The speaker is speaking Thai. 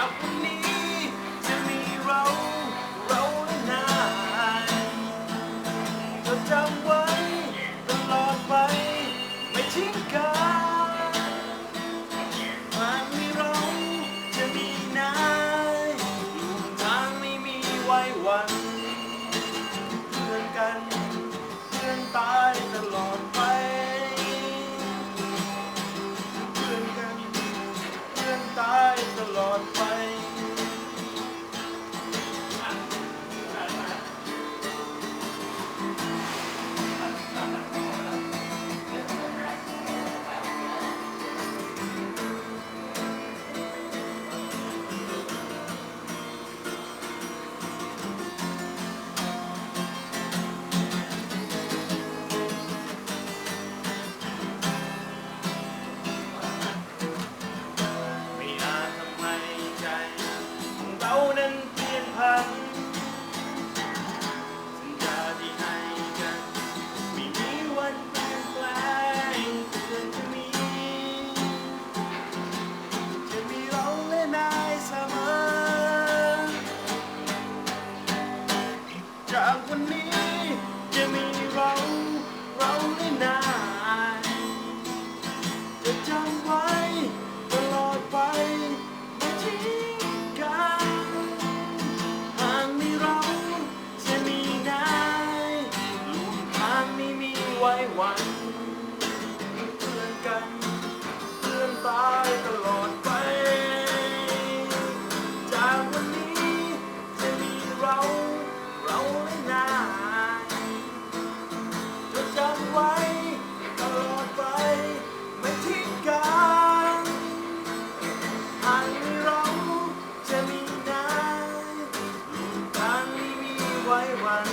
ครับ ของ วันเพื่อนกันเพื่อนตายตลอดไป จากวันนี้จะมีเราเราและนายจดจำไว้ตลอดไปไม่ทิ้งกันหากมีเราจะมีนายลูกทางไม่มีไว้วัน